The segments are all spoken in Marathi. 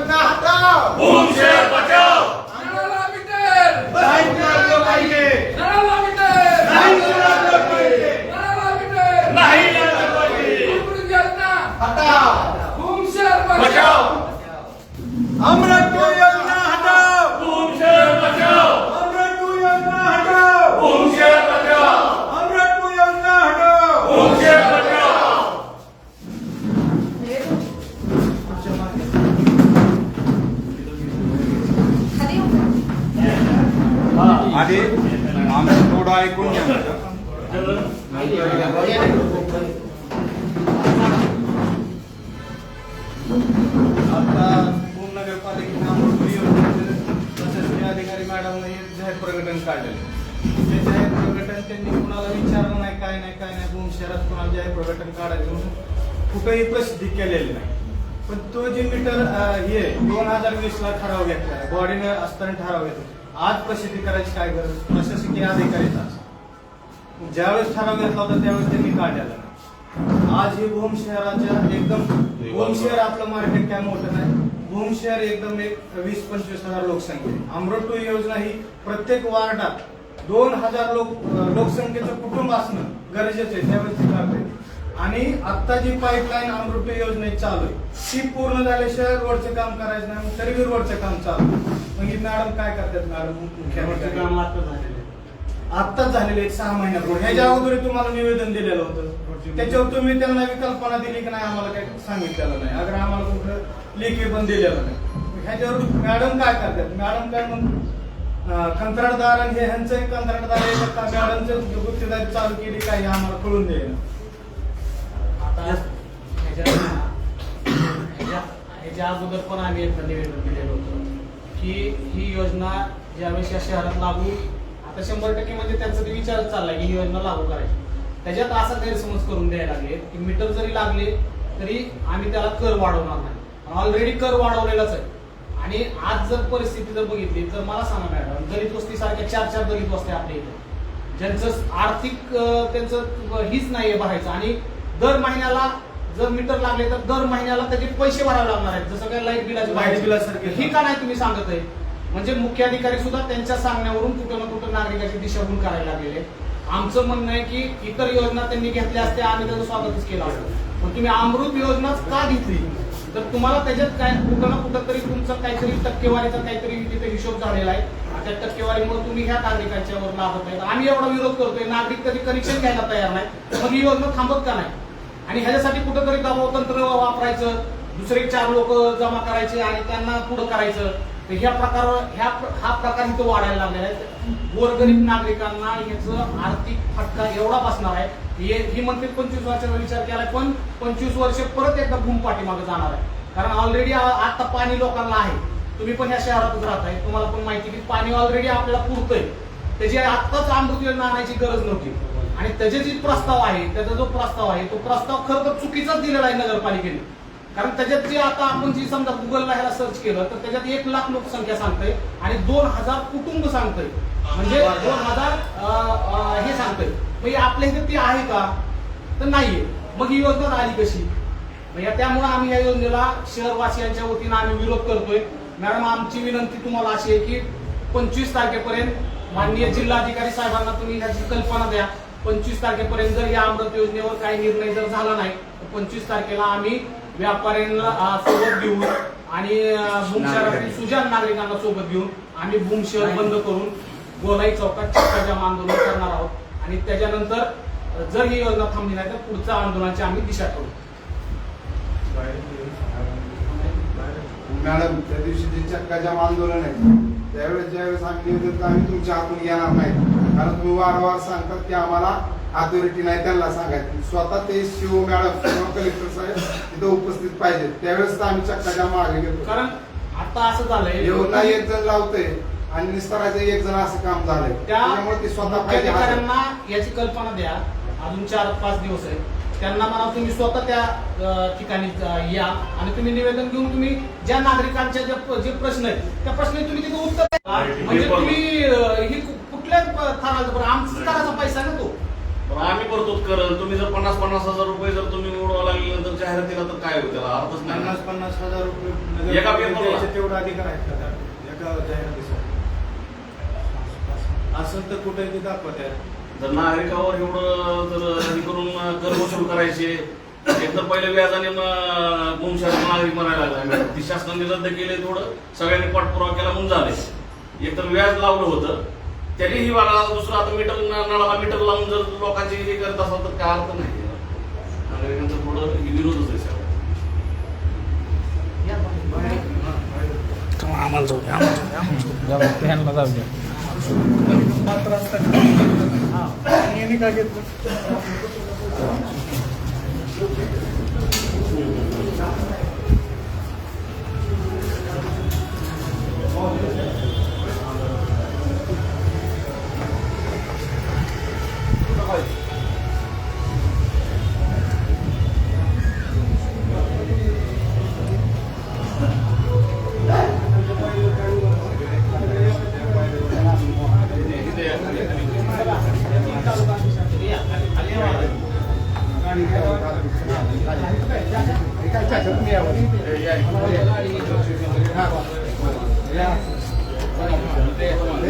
योजना हटाव भूम शेअर बचाव नळाला मीटर आधी आम्ही थोडं ऐकून घ्या. आता पूर्ण नगरपालिकेने प्रशासकीय अधिकारी मॅडमने जाहीर प्रकटन काढले. ते जाहीर प्रकटन त्यांनी कुणाला विचारलं नाही काय नाही काय नाही दोन शहरात कुणाला जाहीर प्रकटन काढायचं म्हणून कुठेही प्रसिद्धी केलेली नाही. पण तो जे मीटर हे दोन हजार वीस ला ठराव घेतला बॉडीने असताना ठराव घेतला. आज प्रसिद्धी करायची काय गरज? प्रशासकीय अधिकारीचा ज्यावेळेस ठराव घेतला होता त्यावेळेस त्यांनी काढलेला नाही आज ही भूम शहराच्या एकदम भूम शहर आपलं मार्केट काय मोठं नाही. भूम शहर एकदम एक वीस पंचवीस हजार लोकसंख्या अमृत टू योजना ही प्रत्येक वार्डात दोन हजार लोक लोकसंख्येचं कुटुंब असणं गरजेचं आहे. त्यावेळेस ते काढते आणि आता जी पाईपलाईन अमृत योजनेत चालू आहे ती पूर्ण झाल्याशिवाय रोडचं काम करायचं नाही तरी बी रोडचं काम चालू. मग ही मॅडम काय करतात? मॅडम मुख्याधिकारी आत्ताच झालेले एक सहा महिन्यापूर्वी ह्याच्या अगोदर तुम्हाला निवेदन दिलेलं होतं. त्याच्यावर तुम्ही त्यांना विकल्पना दिली की नाही आम्हाला काही सांगितलेलं नाही. अगर आम्हाला कुठं लेखी पण दिलेलं नाही. ह्याच्यावर मॅडम काय करतात? मॅडम काय मग कंत्राटदार आणि हे ह्यांचं कंत्राटदार आहे का मॅडमचं गुप्तदारी चालू केली काय हे आम्हाला कळून देईल आता ह्याच्या ह्याच्या अगोदर पण आम्ही एकदा निवेदन दिलेलं होतं की ही योजना ज्यावेळेस या शहरात लागू आता शंभर टक्के म्हणजे त्यांचा ते विचार चाललाय की ही योजना लागू करायची. त्याच्यात असा गैरसमज करून द्यायला लागले की मीटर जरी लागले तरी आम्ही त्याला कर वाढवणार नाही. ऑलरेडी कर वाढवलेलाच आहे. आणि आज जर परिस्थिती जर बघितली तर मला सांगा मॅडम दलित वस्ती सारख्या चार चार दलित वस्त्या आपल्या इथे. ज्यांचं आर्थिक त्यांचं हीच नाहीये भरायचं आणि दर महिन्याला जर मीटर लागले तर दर महिन्याला त्याचे पैसे भरावे लागणार आहेत. जसं काय लाइट बिलाचे Light बिलासारखे. ही का नाही तुम्ही सांगत आहे? म्हणजे मुख्याधिकारी सुद्धा त्यांच्या सांगण्यावरून कुठं ना कुठं नागरिकाची दिशाभूल करायला लागलेले आमचं म्हणणं आहे की इतर योजना त्यांनी घेतल्या असत्या आम्ही त्याचं स्वागतच केलं असतं. पण तुम्ही अमृत योजनाच का घेतली? तर तुम्हाला त्याच्यात काय कुठं ना कुठं तरी तुमचं काहीतरी टक्केवारीचा काहीतरी तिथे हिशोब झालेला आहे. त्या टक्केवारीमुळे तुम्ही ह्या नागरिकांच्या वर लाभत आहेत. आम्ही एवढा विरोध करतोय नागरिक कधी कनेक्शन घ्यायला तयार नाही. मग ही योजना थांबत का नाही? आणि ह्याच्यासाठी कुठंतरी दबाव तंत्र वापरायचं दुसरे चार लोक जमा करायचे आणि त्यांना पुढं करायचं. तर ह्या प्रकार ह्या हा प्रकार इथं वाढायला लागलेला आहे. गोरगरीब नागरिकांना ह्याचं आर्थिक फटका एवढा बसणार आहे. हे ही म्हणते पंचवीस वर्षाचा विचार केलाय पण पंचवीस वर्ष परत एकदा भूम पाठीमागे जाणार आहे. कारण ऑलरेडी आता पाणी लोकांना आहे. तुम्ही पण ह्या शहरातच राहताय. तुम्हाला पण माहिती आहे की पाणी ऑलरेडी आपल्याला पुरतंय. त्याची आत्ताच अमृत योजना आणायची गरज नव्हती. आणि त्याचे जे प्रस्ताव आहे त्याचा जो प्रस्ताव आहे तो प्रस्ताव खरं तर चुकीचाच दिलेला आहे नगरपालिकेने. कारण त्याच्यात जे आता आपण जी समजा गुगलला ह्याला सर्च केलं तर त्याच्यात एक लाख लोकसंख्या सांगतंय आणि दोन हजार कुटुंब सांगतंय. म्हणजे दोन हजार हे सांगतंय. म्हणजे आपल्या इथे ती आहे का? तर नाहीये. मग ही योजना आली कशी? म्हणजे त्यामुळे आम्ही या योजनेला शहरवासियांच्या वतीनं आम्ही विरोध करतोय. मॅडम आमची विनंती तुम्हाला अशी आहे की पंचवीस तारखेपर्यंत माननीय जिल्हाधिकारी साहेबांना तुम्ही ह्याची कल्पना द्या. पंचवीस तारखेपर्यंत जर या अमृत योजनेवर काही निर्णय जर झाला नाही तर पंचवीस तारखेला आम्ही व्यापाऱ्यांना सोबत घेऊन आणि भूम शहरातील सुजान नागरिकांना सोबत घेऊन आम्ही भूम शहर बंद करून गोलाई चौकात चक्का जाम आंदोलन करणार आहोत. आणि त्याच्यानंतर जर ही योजना थांबली नाही तर पुढच्या आंदोलनाची आम्ही दिशा ठरवू. मॅडम त्या दिवशी जे चक्काजाम आंदोलन आहे त्यावेळेस ज्यावेळेस आम्ही निवेदन तर आम्ही तुमच्या हातून घेणार नाही कारण तुम्ही वारंवार सांगतात की आम्हाला अथॉरिटी नाही त्यांना सांगायचं. स्वतः ते शिव मॅडम किंवा कलेक्टर साहेब तिथं उपस्थित पाहिजे. त्यावेळेस तर आम्ही चक्काजाम मागे घेतो कारण आता असं झालंय योजना एक जण लावतोय आणि निस्तरायचं एक जण असं काम झालंय. त्या त्यामुळे ते स्वतः पाहिजे याची कल्पना द्या. अजून चार पाच दिवस आहे त्यांना म्हणा तुम्ही स्वतः त्या ठिकाणी या. आणि तुम्ही निवेदन घेऊन तुम्ही ज्या नागरिकांच्या जे प्रश्न आहेत त्या प्रश्नाची तुम्ही तिथे उत्तर. म्हणजे तुम्ही ही कु- कुठल्या प- थराचं बरं आमचाच करायचा पैसा ना तो आम्ही करतोच करल तुम्ही जर पन्नास पन्नास हजार रुपये जर तुम्ही उडवा लागले नंतर जाहिरातीला तर काय होईल त्याला? अर्थच नाही पन्नास. पन्नास हजार रुपये एका पेपरला? द्यायचे तेवढा अधिकार आहेत का? त्या- एका जाहिरातीसाठी. असं तर कुठे ते दाखवत आहे. जर नागरिकावर एवढं जर हे करून कर वसूल करायचे. एक तर पहिले व्याजाने मुंशात नागरिक म्हणायला लागला. ती शासनाने रद्द केले थोडं सगळ्यांनी पाठपुरावा केला म्हणून झाले. एक तर व्याज लावलं होतं. तरीही बघा दुसरं आता मीटर नळाला मीटर लावून जर लोकांची हे करत असाल तर काय अर्थ नाही. नागरिकांचं थोडं हे विरोधच आहे सगळं. मात्र असतात यांनी काय घेतलं?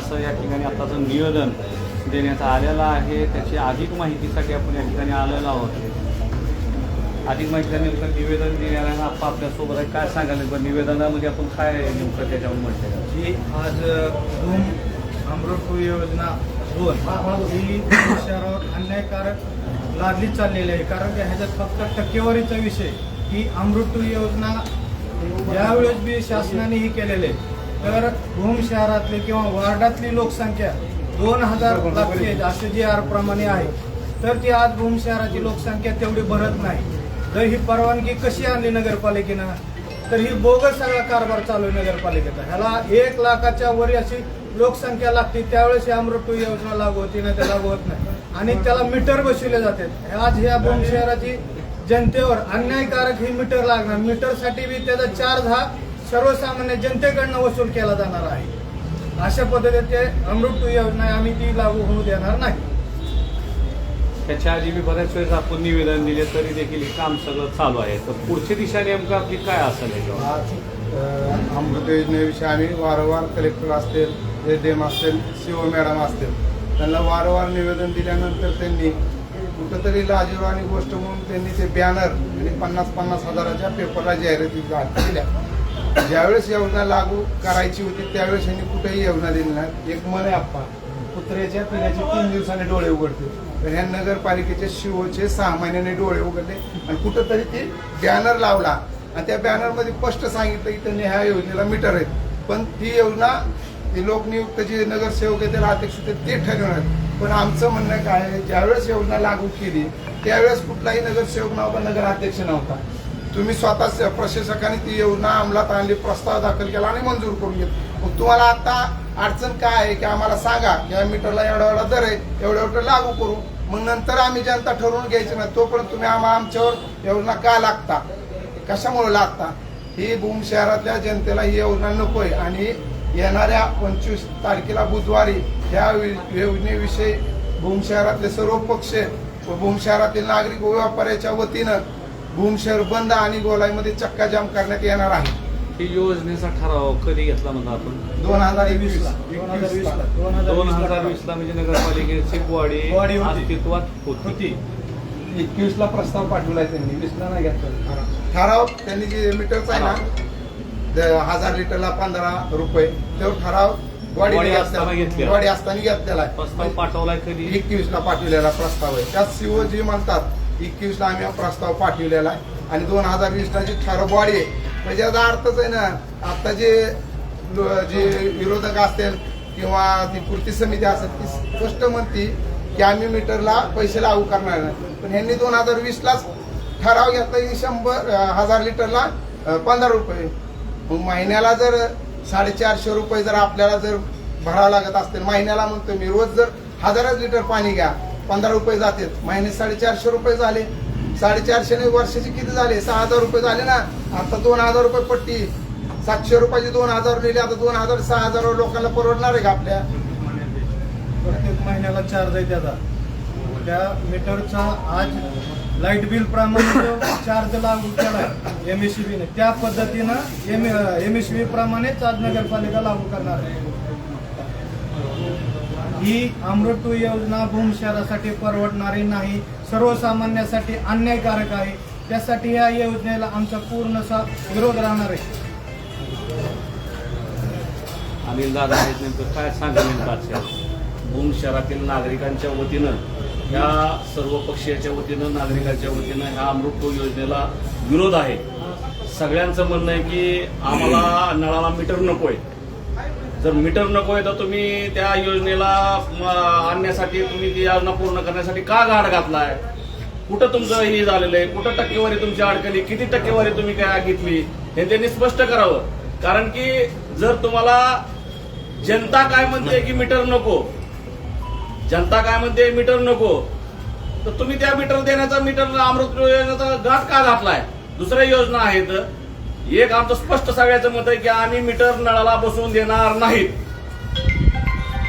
असं या ठिकाणी आताचं निवेदन देण्यात आलेलं आहे त्याची अधिक माहितीसाठी आपण या ठिकाणी आलेलो आहोत. अधिक माहिती नेमकं निवेदन देण्याला आपण आपल्यासोबत आहे काय सांगाल पण निवेदनामध्ये आपण काय नेमकं त्याच्यावर म्हटलं? जी आज धूम अमृत योजना दोन ही शहरावर अन्यायकारक लादलीच चाललेली आहे. कारण की ह्याच्यात फक्त टक्केवारीचा विषय ही अमृत योजना यावेळेस बी शासनाने ही केलेले आहे. तर भूम शहरातली किंवा वार्डातली लोकसंख्या दोन हजार लागते असे जे आर प्रमाणे आहे. तर ती आज भूम शहराची लोकसंख्या तेवढी भरत नाही. तर ही परवानगी कशी आणली नगरपालिकेनं? तर ही बोगस सगळा कारभार चालू आहे नगरपालिकेचा. ह्याला एक लाखाच्या वर अशी लोकसंख्या लागते त्यावेळेस ही अमृत योजना लागू होती ना ते लागू होत नाही. आणि त्याला मीटर बसविले जातात आज ह्या भूम शहराची जनतेवर अन्यायकारक ही मीटर लागणार. मीटरसाठी बी त्याचा चार्ज हा सर्वसामान्य जनतेकडनं वसूल केला जाणार आहे. अशा पद्धतीने ते अमृत योजना आम्ही ती लागू होऊ देणार नाही. त्याच्या आधी मी बऱ्याच वेळेस आपण निवेदन दिले तरी देखील हे काम सगळं चालू आहे. तर पुढची दिशा नेमकं आपली काय असेल याच्यावर? अमृत योजनेविषयी आम्ही वारंवार कलेक्टर असतील जे डेम असतील सीओ मॅडम असतील त्यांना वारंवार निवेदन दिल्यानंतर त्यांनी कुठंतरी लाजीरवाणी गोष्ट म्हणून त्यांनी ते बॅनर आणि पन्नास पन्नास हजाराच्या पेपरला जाहिराती दिल्या ज्यावेळेस योजना लागू करायची होती त्यावेळेस यांनी कुठेही योजना दिली नाही. एक मन आहे आप्पा कुत्र्याच्या पिण्याचे तीन दिवसाने डोळे उघडते. तर ह्या नगरपालिकेचे शिवचे सहा महिन्याने डोळे उघडले आणि कुठंतरी ते बॅनर लावला. आणि त्या बॅनरमध्ये स्पष्ट सांगितलं की त्यांनी ह्या योजनेला मीटर आहेत. पण ती योजना ती लोकनियुक्त जे नगरसेवक आहे त्याला अध्यक्ष होते ते ठरवणार पण आमचं म्हणणं काय आहे ज्यावेळेस योजना लागू केली त्यावेळेस कुठलाही नगरसेवक नव्हता नगराध्यक्ष नव्हता. तुम्ही स्वतः प्रशासकाने ती योजना अंमलात आणली प्रस्ताव दाखल केला आणि मंजूर करून घेतला. मग तुम्हाला आता अडचण काय आहे की आम्हाला सांगा की या मीटरला एवढा एवढा दर आहे एवढं एवढं लागू करू. मग नंतर आम्ही जनता ठरवून घ्यायची ना तोपर्यंत तुम्ही आम्हा आमच्यावर योजना का लागता? कशामुळे लागता? ही भूम शहरातल्या जनतेला ही योजना नकोय आणि येणाऱ्या पंचवीस तारखेला बुधवारी या वि- योजनेविषयी भूम शहरातले सर्व पक्ष व भूम शहरातील नागरिक व व्यापाऱ्याच्या वतीनं भूम शहर बंद आणि गोलाईमध्ये चक्काजाम करण्यात येणार आहे. ही योजनेचा ठराव कधी घेतला म्हणतो आपण? दोन हजार एकवीस दोन हजार वीस ला दोन हजार वीस ला म्हणजे नगरपालिकेची बॉडी बॉडी होती. अस्तित्वात होती. होती. एकवीसला प्रस्ताव पाठवलाय त्यांनी. वीसला नाही घेतला. ठराव. त्यांनी जे मीटरचा आहे ना द- हजार लिटरला पंधरा रुपये. तो ठराव वाढी असताना घेतलेला. वाढी असताना घेतलेला प्रस्ताव पाठवलाय कधी? एकवीस ला पाठवलेला प्रस्ताव आहे. त्यात सीओ जी म्हणतात एकवीसला आम्ही हा प्रस्ताव पाठवलेला आहे. आणि दोन हजार वीसला जी ठराव बॉडी आहे म्हणजे याचा अर्थच आहे ना आता जे जे विरोधक असतील किंवा ती कृती समिती असेल ती स्पष्ट म्हणती की आम्ही मीटरला पैसे लागू करणार नाही. पण ह्यांनी दोन हजार वीसलाच ठराव घेतला की शंभर हजार लिटरला पंधरा रुपये. मग महिन्याला जर साडेचारशे रुपये जर आपल्याला जर भरावं लागत असतील महिन्याला म्हणतो मी रोज जर हजारच लिटर पाणी घ्या पंधरा रुपये जातात महिने साडेचारशे रुपये झाले. साडेचारशेने वर्षाचे किती झाले? सहा हजार रुपये झाले ना. आता दोन हजार रुपये पट्टी. सातशे रुपयाची दोन हजार लिहिले आता दोन हजार सहा हजार लोकांना परवडणार आहे का आपल्या? प्रत्येक महिन्याला चार्ज आहे त्याचा. त्या मीटरचा आज लाइट बिल प्रमाणे चार्ज लागू केला एम एस बीने त्या पद्धतीनं एम एम एस बी प्रमाणेच आज नगरपालिका लागू करणार आहे. ही अमृत टू योजना भूम शहरासाठी परवडणारी नाही सर्वसामान्यासाठी अन्यायकारक आहे. त्यासाठी या योजनेला आमचा पूर्णसा विरोध राहणार आहे. अनिल दादा आहेत नेमकं काय सांगा नेमकं भूम शहरातील नागरिकांच्या वतीनं? ह्या सर्व पक्षीयाच्या वतीनं नागरिकांच्या वतीनं ह्या अमृत टू योजनेला विरोध आहे. सगळ्यांचं म्हणणं आहे की आम्हाला नळाला मीटर नकोय. जर मीटर नको आहे तर तुम्ही त्या योजनेला आणण्यासाठी तुम्ही ती योजना पूर्ण करण्यासाठी का गाड घातलाय? कुठं तुमचं हे झालेलं आहे? कुठं टक्केवारी तुमची अडकली? किती टक्केवारी तुम्ही काय घेतली? हे त्यांनी स्पष्ट करावं. कारण की जर तुम्हाला जनता काय म्हणते की मीटर नको जनता काय म्हणते मीटर नको तर तुम्ही त्या मीटर देण्याचा मीटर अमृत योजनेचा गाठ का घातलाय? दुसऱ्या योजना आहेत एक आमचं स्पष्ट सगळ्याचं मत आहे की आम्ही मीटर नळाला बसवून देणार नाहीत.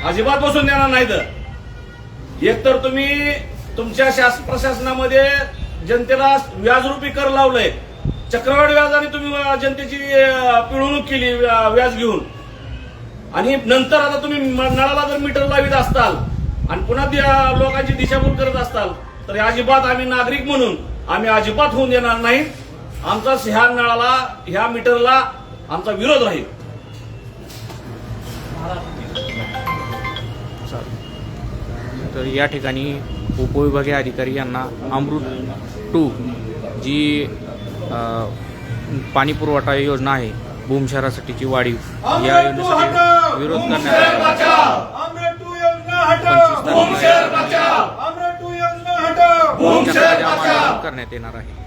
अजिबात बसवून देणार नाहीत. एक तर तुम्ही तुमच्या शासन प्रशासनामध्ये जनतेला व्याजरूपी कर लावलंय. चक्रवाढ व्याजाने तुम्ही जनतेची पिळवणूक केली व्याज घेऊन. आणि नंतर आता तुम्ही नळाला जर मीटर लावित असताल आणि पुन्हा लोकांची दिशाभूल करत असताल तर अजिबात आम्ही नागरिक म्हणून आम्ही अजिबात होऊन देणार नाही. आमचा ह्या नळाला ह्या मीटरला आमचा विरोध राहील. तर या ठिकाणी उपविभागीय अधिकारी यांना अमृत टू जी पाणी पुरवठा योजना आहे भूम शहरासाठीची वाढीव या योजनेसाठी विरोध करण्यात करण्यात येणार आहे.